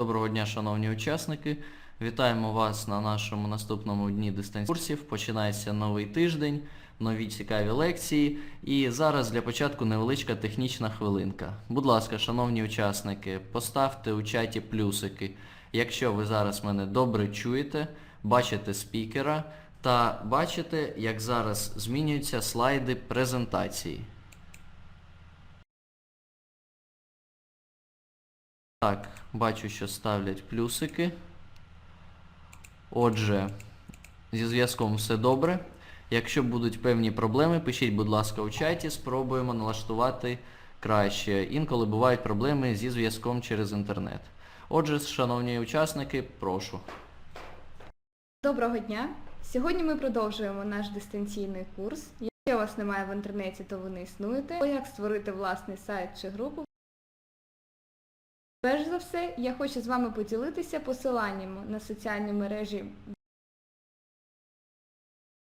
Доброго дня, шановні учасники. Вітаємо вас на нашому наступному дні дистанційних. Починається новий тиждень, нові цікаві лекції. І зараз для початку невеличка технічна хвилинка. Будь ласка, шановні учасники, поставте у чаті плюсики, якщо ви зараз мене добре чуєте, бачите спікера та бачите, як зараз змінюються слайди презентації. Так, бачу, що ставлять плюсики. Отже, зі зв'язком все добре. Якщо будуть певні проблеми, пишіть, будь ласка, у чаті, спробуємо налаштувати краще. Інколи бувають проблеми зі зв'язком через інтернет. Отже, шановні учасники, прошу. Доброго дня! Сьогодні ми продовжуємо наш дистанційний курс. Якщо вас немає в інтернеті, то ви не існуєте. Як створити власний сайт чи групу. Перш за все, я хочу з вами поділитися посиланнями на соціальні мережі,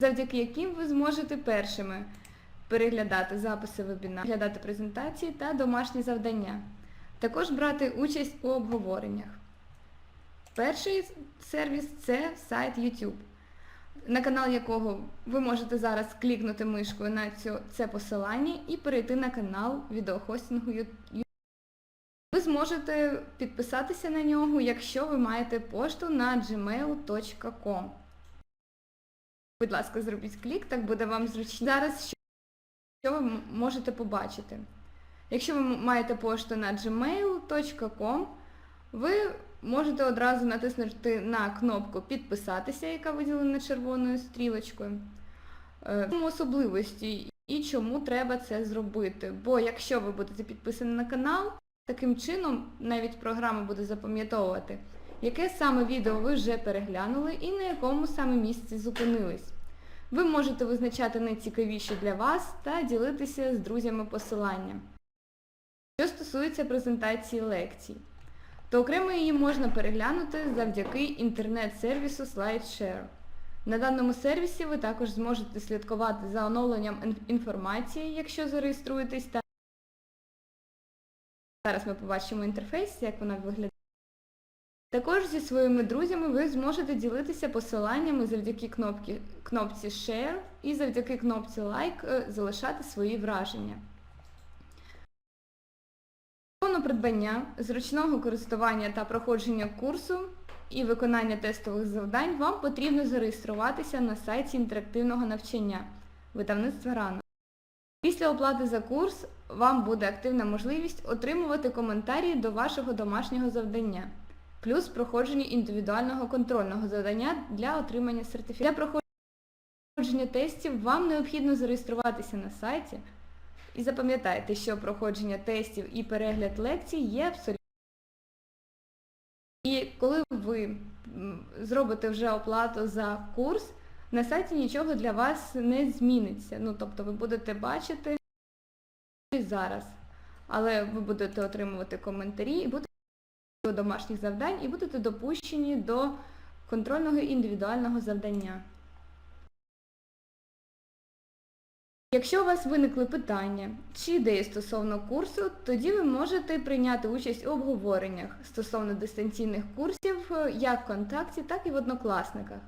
завдяки яким ви зможете першими переглядати записи вебінарів, переглядати презентації та домашні завдання. Також брати участь у обговореннях. Перший сервіс це сайт YouTube, на канал якого ви можете зараз клікнути мишкою на цю, це посилання і перейти на канал відеохостингу YouTube. Ви зможете підписатися на нього, якщо ви маєте пошту на gmail.com. Будь ласка, зробіть клік, так буде вам зручно. Зараз що ви можете побачити. Якщо ви маєте пошту на gmail.com, ви можете одразу натиснути на кнопку Підписатися, яка виділена червоною стрілочкою. Е, особливості і чому треба це зробити? Бо якщо ви будете підписані на канал, таким чином навіть програма буде запам'ятовувати, яке саме відео ви вже переглянули і на якому саме місці зупинились. Ви можете визначати найцікавіші для вас та ділитися з друзями посилання. Що стосується презентації лекцій, то окремо її можна переглянути завдяки інтернет-сервісу SlideShare. На даному сервісі ви також зможете слідкувати за оновленням інформації, якщо зареєструєтесь. Та... Зараз ми побачимо інтерфейс, як вона виглядає. Також зі своїми друзями ви зможете ділитися посиланнями завдяки кнопки, кнопці Share і завдяки кнопці Like е, залишати свої враження. Стосовно придбання, зручного користування та проходження курсу і виконання тестових завдань вам потрібно зареєструватися на сайті інтерактивного навчання видавництва рано. Після оплати за курс вам буде активна можливість отримувати коментарі до вашого домашнього завдання, плюс проходження індивідуального контрольного завдання для отримання сертифікату. Для проходження тестів вам необхідно зареєструватися на сайті, і запам'ятайте, що проходження тестів і перегляд лекцій є абсолютно. І коли ви зробите вже оплату за курс, на сайті нічого для вас не зміниться. Ну, тобто ви будете бачити зараз. Але ви будете отримувати коментарі і будете до домашніх завдань і будете допущені до контрольного індивідуального завдання. Якщо у вас виникли питання чи ідеї стосовно курсу, тоді ви можете прийняти участь у обговореннях стосовно дистанційних курсів як ВКонтакті, так і в Однокласниках.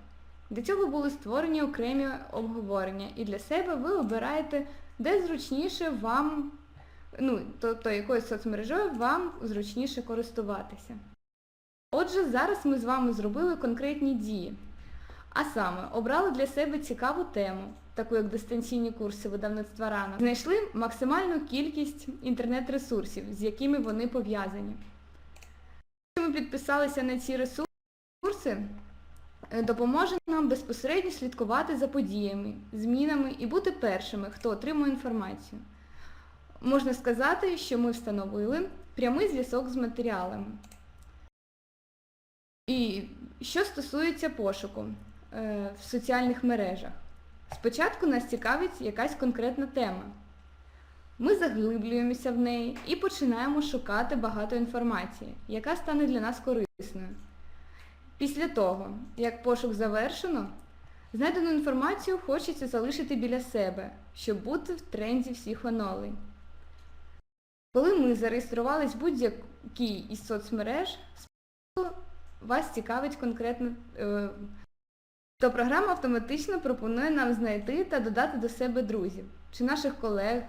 Для цього були створені окремі обговорення, і для себе ви обираєте, де зручніше вам, ну, тобто якою соцмережою вам зручніше користуватися. Отже, зараз ми з вами зробили конкретні дії. А саме, обрали для себе цікаву тему, таку як дистанційні курси видавництва рано. Знайшли максимальну кількість інтернет-ресурсів, з якими вони пов'язані. Якщо ми підписалися на ці ресурси, допоможе нам безпосередньо слідкувати за подіями, змінами і бути першими, хто отримує інформацію. Можна сказати, що ми встановили прямий зв'язок з матеріалами. І що стосується пошуку е, в соціальних мережах. Спочатку нас цікавить якась конкретна тема. Ми заглиблюємося в неї і починаємо шукати багато інформації, яка стане для нас корисною. Після того, як пошук завершено, знайдену інформацію хочеться залишити біля себе, щоб бути в тренді всіх оновлень. Коли ми зареєструвались в будь-якій із соцмереж, вас цікавить конкретно, е, то програма автоматично пропонує нам знайти та додати до себе друзів чи наших колег.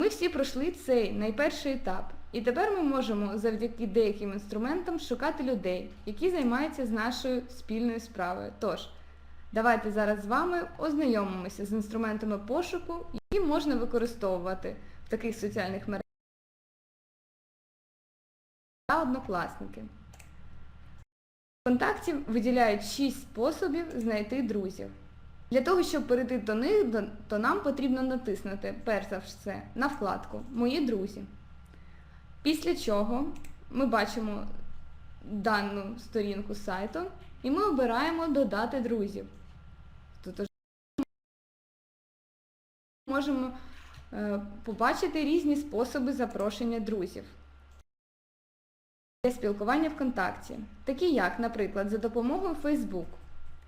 Ми всі пройшли цей найперший етап, і тепер ми можемо завдяки деяким інструментам шукати людей, які займаються з нашою спільною справою. Тож, давайте зараз з вами ознайомимося з інструментами пошуку, які можна використовувати в таких соціальних мережах та однокласники. Вконтакті виділяють 6 способів знайти друзів. Для того, щоб перейти до них, то нам потрібно натиснути, перш за все, на вкладку Мої друзі. Після чого ми бачимо дану сторінку сайту і ми обираємо Додати друзів. Тут можемо е, побачити різні способи запрошення друзів для спілкування ВКонтакті, такі як, наприклад, за допомогою Facebook.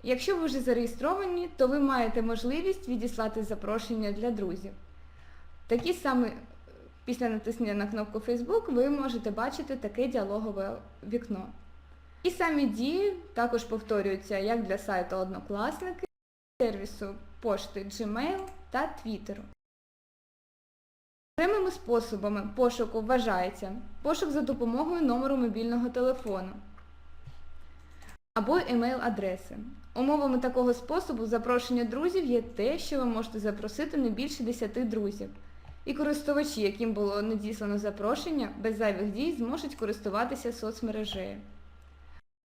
Якщо ви вже зареєстровані, то ви маєте можливість відіслати запрошення для друзів. Такі саме е, після натиснення на кнопку Facebook ви можете бачити таке діалогове вікно. І самі дії також повторюються як для сайту Однокласники, сервісу пошти Gmail та Твіттеру. Окремими способами пошуку вважається пошук за допомогою номеру мобільного телефону або емейл-адреси. Умовами такого способу запрошення друзів є те, що ви можете запросити не більше 10 друзів. І користувачі, яким було надіслано запрошення, без зайвих дій зможуть користуватися соцмережею.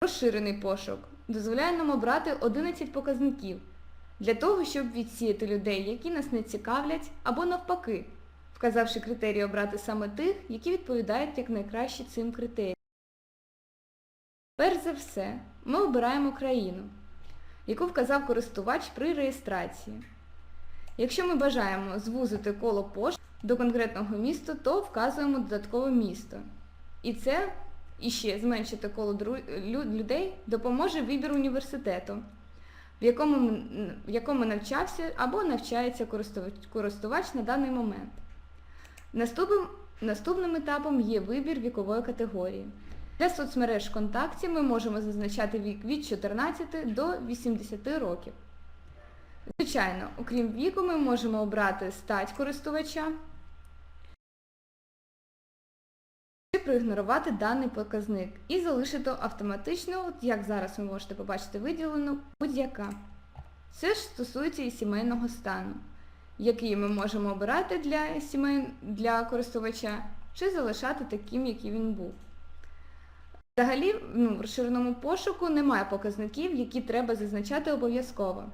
Розширений пошук дозволяє нам обрати 11 показників для того, щоб відсіяти людей, які нас не цікавлять, або навпаки, вказавши критерії обрати саме тих, які відповідають якнайкраще цим критеріям. Перш за все, ми обираємо країну, яку вказав користувач при реєстрації. Якщо ми бажаємо звузити коло пошт до конкретного міста, то вказуємо додаткове місто. І це іще зменшити коло людей допоможе вибір університету, в якому, в якому навчався або навчається користувач, користувач на даний момент. Наступним, наступним етапом є вибір вікової категорії. Для соцмереж ВКонтакті ми можемо зазначати вік від 14 до 80 років. Звичайно, окрім віку, ми можемо обрати стать користувача чи проігнорувати даний показник і залишити автоматично, як зараз ви можете побачити виділено, будь-яка. Це ж стосується і сімейного стану, який ми можемо обирати для, сімей... для користувача, чи залишати таким, який він був. Взагалі, ну, в розширеному пошуку немає показників, які треба зазначати обов'язково.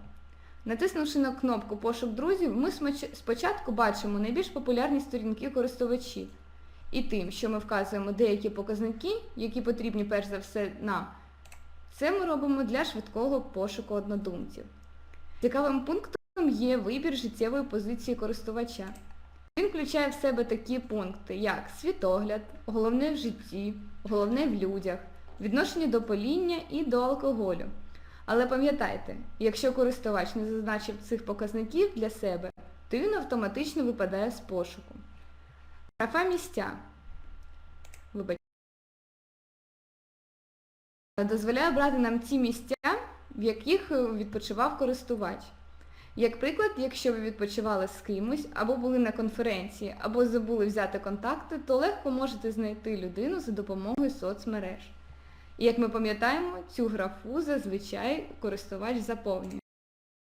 Натиснувши на кнопку Пошук друзів, ми спочатку бачимо найбільш популярні сторінки користувачів. І тим, що ми вказуємо деякі показники, які потрібні перш за все нам, це ми робимо для швидкого пошуку однодумців. Цікавим пунктом є вибір життєвої позиції користувача. Він включає в себе такі пункти, як світогляд, головне в житті, головне в людях, відношення до поління і до алкоголю. Але пам'ятайте, якщо користувач не зазначив цих показників для себе, то він автоматично випадає з пошуку. Графа місця. Дозволяє брати нам ті місця, в яких е, відпочивав користувач. Як приклад, якщо ви відпочивали з кимось, або були на конференції, або забули взяти контакти, то легко можете знайти людину за допомогою соцмереж. І як ми пам'ятаємо, цю графу зазвичай користувач заповнює.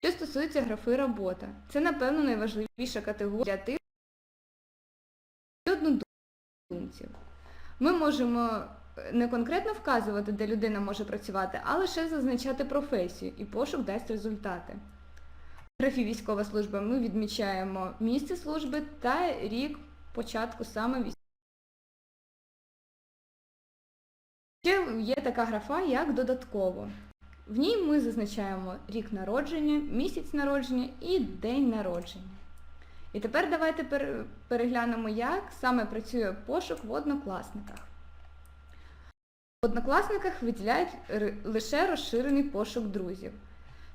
Що стосується графи робота, це, напевно, найважливіша категорія для тих однодумців. Ми можемо е, не конкретно вказувати, де людина може працювати, а лише зазначати професію, і пошук дасть результати. В графі військова служба ми відмічаємо місце служби та рік початку саме є така графа, як додатково. В ній ми зазначаємо рік народження, місяць народження і день народження. І тепер давайте переглянемо, як саме працює пошук в однокласниках. В однокласниках виділяють лише розширений пошук друзів,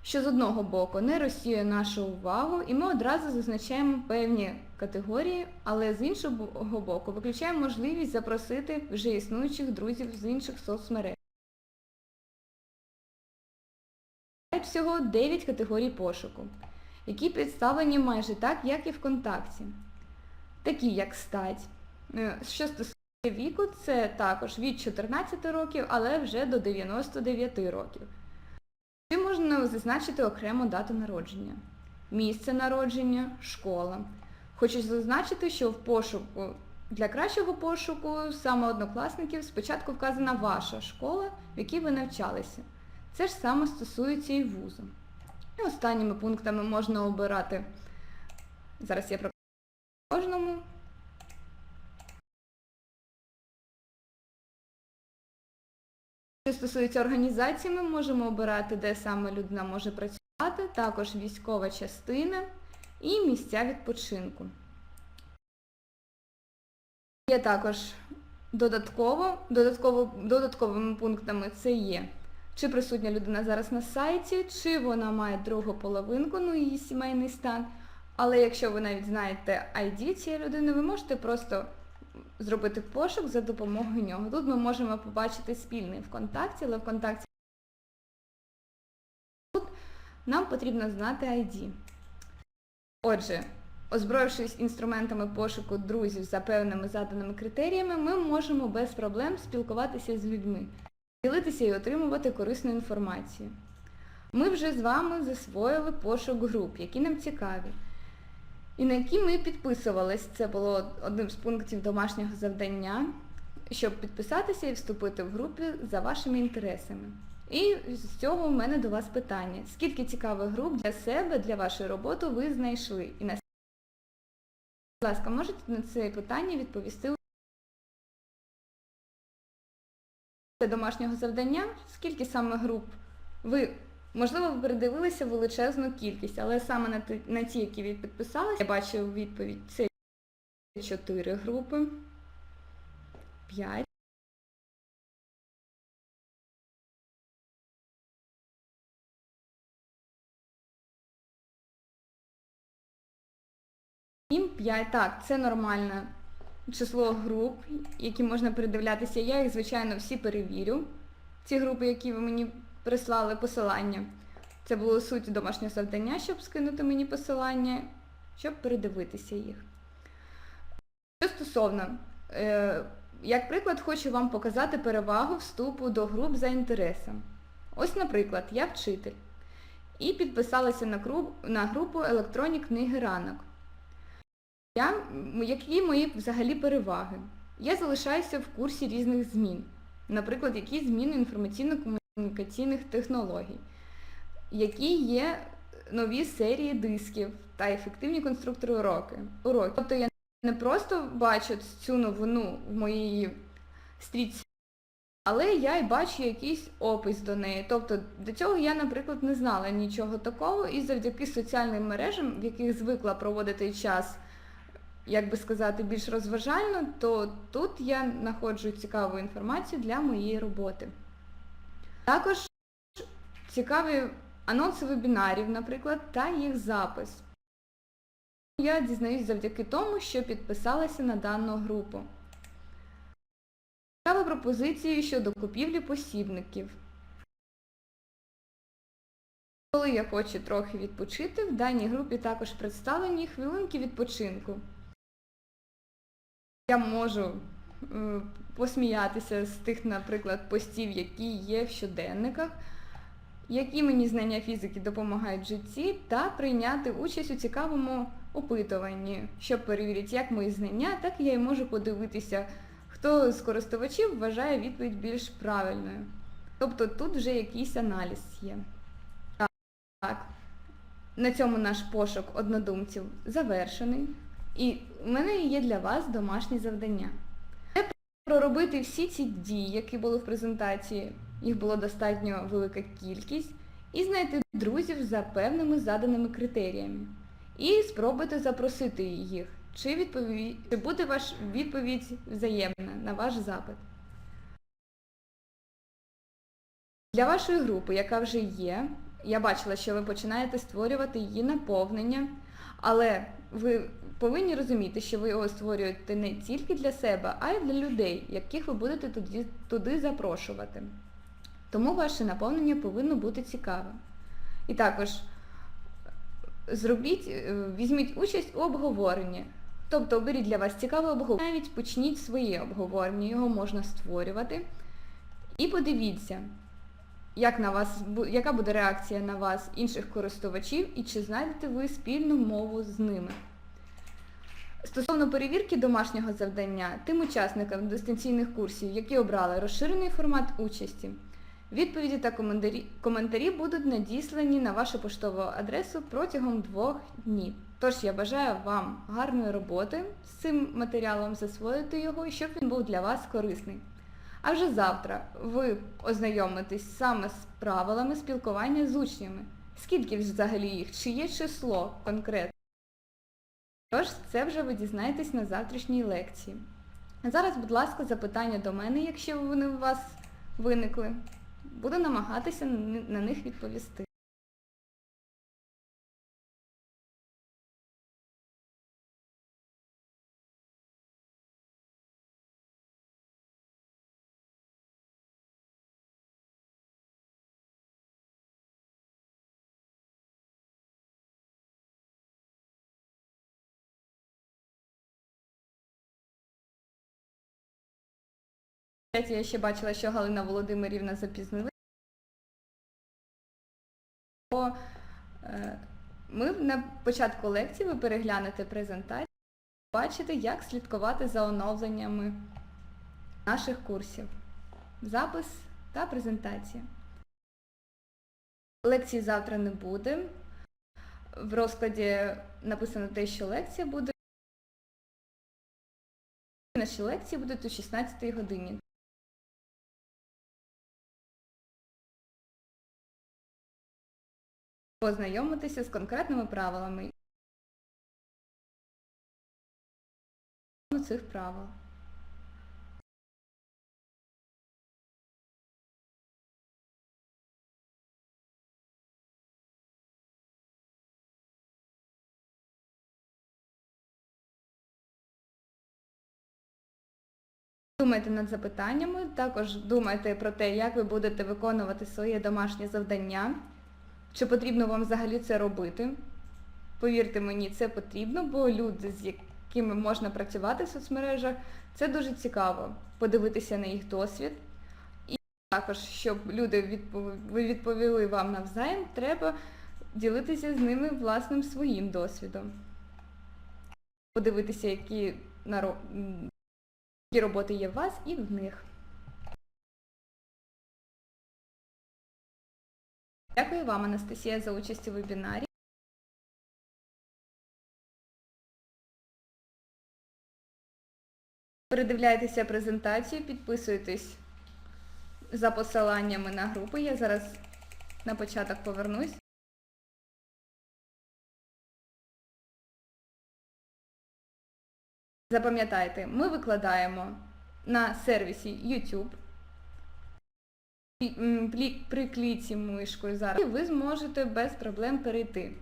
що з одного боку не розсіює нашу увагу, і ми одразу зазначаємо певні категорії, але з іншого боку виключаємо можливість запросити вже існуючих друзів з інших соцмереж. Всього 9 категорій пошуку, які представлені майже так, як і ВКонтакті. Такі як стать. Е, що стосується віку, це також від 14 років, але вже до 99 років. Чи можна зазначити окремо дату народження, місце народження, школа. Хочу зазначити, що в пошуку для кращого пошуку саме однокласників спочатку вказана ваша школа, в якій ви навчалися. Це ж саме стосується і вузу. І останніми пунктами можна обирати. Зараз я про кожному. Що стосується організації, ми можемо обирати, де саме людина може працювати, також військова частина і місця відпочинку. Є також додатково, додатково, додатковими пунктами це є, чи присутня людина зараз на сайті, чи вона має другу половинку, ну її сімейний стан. Але якщо ви навіть знаєте ID цієї людини, ви можете просто зробити пошук за допомогою нього. Тут ми можемо побачити спільний ВКонтакті, але ВКонтакті тут нам потрібно знати ID. Отже, озброївшись інструментами пошуку друзів за певними заданими критеріями, ми можемо без проблем спілкуватися з людьми, ділитися і отримувати корисну інформацію. Ми вже з вами засвоїли пошук груп, які нам цікаві, і на які ми підписувались. Це було одним з пунктів домашнього завдання, щоб підписатися і вступити в групи за вашими інтересами. І з цього в мене до вас питання. Скільки цікавих груп для себе, для вашої роботи ви знайшли? І на Будь ласка, можете на це питання відповісти Це домашнього завдання? Скільки саме груп? Ви, можливо, ви передивилися величезну кількість, але саме на ті, на ті, які ви підписалися, я бачив відповідь. Це 4 групи, 5. Сім. Так, це нормальне число груп, які можна передивлятися. Я їх, звичайно, всі перевірю. Ці групи, які ви мені прислали посилання. Це було суть домашнього завдання, щоб скинути мені посилання, щоб передивитися їх. Що стосовно, е, як приклад, хочу вам показати перевагу вступу до груп за інтересом. Ось, наприклад, я вчитель. І підписалася на, гру- на групу електронні книги ранок. Я, які мої взагалі переваги? Я залишаюся в курсі різних змін. Наприклад, які зміни інформаційно-комунікаційних технологій, які є нові серії дисків та ефективні конструктори уроки. уроки. Тобто я не просто бачу цю новину в моїй стрічці, але я й бачу якийсь опис до неї. Тобто до цього я, наприклад, не знала нічого такого, і завдяки соціальним мережам, в яких звикла проводити час як би сказати, більш розважально, то тут я знаходжу цікаву інформацію для моєї роботи. Також цікаві анонси вебінарів, наприклад, та їх запис. Я дізнаюсь завдяки тому, що підписалася на дану групу. Цікаві пропозиції щодо купівлі посібників. Коли я хочу трохи відпочити, в даній групі також представлені хвилинки відпочинку. Я можу е, посміятися з тих, наприклад, постів, які є в щоденниках, які мені знання фізики допомагають в житті, та прийняти участь у цікавому опитуванні, щоб перевірити як мої знання, так я й можу подивитися, хто з користувачів вважає відповідь більш правильною. Тобто тут вже якийсь аналіз є. Так, на цьому наш пошук однодумців завершений. І в мене є для вас домашні завдання. Проробити всі ці дії, які були в презентації, їх було достатньо велика кількість, і знайти друзів за певними заданими критеріями. І спробуйте запросити їх, чи, відпові... чи буде ваш відповідь взаємна на ваш запит. Для вашої групи, яка вже є, я бачила, що ви починаєте створювати її наповнення, але ви повинні розуміти, що ви його створюєте не тільки для себе, а й для людей, яких ви будете туди, туди запрошувати. Тому ваше наповнення повинно бути цікавим. І також зробіть, е, візьміть участь у обговоренні. Тобто оберіть для вас цікаве обговорення, навіть почніть своє обговорення, його можна створювати. І подивіться, як на вас, яка буде реакція на вас інших користувачів і чи знайдете ви спільну мову з ними. Стосовно перевірки домашнього завдання, тим учасникам дистанційних курсів, які обрали розширений формат участі, відповіді та коментарі, коментарі будуть надіслані на вашу поштову адресу протягом двох днів. Тож я бажаю вам гарної роботи з цим матеріалом, засвоїти його щоб він був для вас корисний. А вже завтра ви ознайомитесь саме з правилами спілкування з учнями. Скільки взагалі їх? Чи є число конкретне? Тож це вже ви дізнаєтесь на завтрашній лекції. Зараз, будь ласка, запитання до мене, якщо вони у вас виникли. Буду намагатися на на них відповісти. Я ще бачила, що Галина Володимирівна запізнилася. Е, Ми на початку лекції ви переглянете презентацію, бачите, як слідкувати за оновленнями наших курсів. Запис та презентація. Лекції завтра не буде. В розкладі написано те, що лекція буде. Наші лекції будуть о 16 годині. Познайомитися з конкретними правилами цих правил. Думайте над запитаннями, також думайте про те, як ви будете виконувати своє домашнє завдання, чи потрібно вам взагалі це робити. Повірте мені, це потрібно, бо люди, з якими можна працювати в соцмережах, це дуже цікаво подивитися на їх досвід. І також, щоб люди відпов- відповіли вам навзаєм, треба ділитися з ними власним своїм досвідом. Подивитися, які роботи є в вас і в них. Дякую вам, Анастасія, за участь у вебінарі. Передивляйтеся презентацію, підписуйтесь за посиланнями на групи. Я зараз на початок повернусь. Запам'ятайте, ми викладаємо на сервісі YouTube. І, м, плі- При кліці мишкою зараз. І ви зможете без проблем перейти.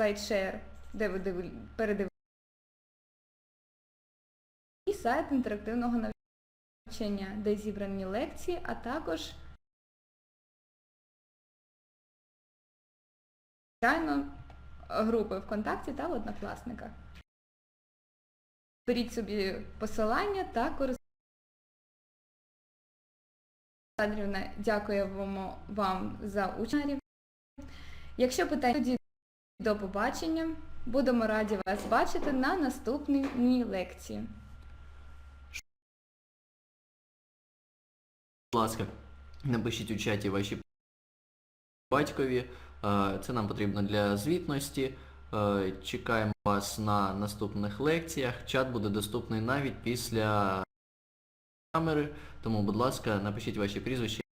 Сайт Share, де ви передивитесь. І сайт інтерактивного навчання, де зібрані лекції, а також групи ВКонтакті та в Однокласниках. Беріть собі посилання та користуйтесь. Андрівна, дякуємо вам за участь. Якщо питання, тоді до побачення. Будемо раді вас бачити на наступній лекції. Будь ласка, напишіть у чаті ваші батькові. Е, Це нам потрібно для звітності. Е, Чекаємо вас на наступних лекціях. Чат буде доступний навіть після камери. Тому, будь ласка, напишіть ваші прізвища.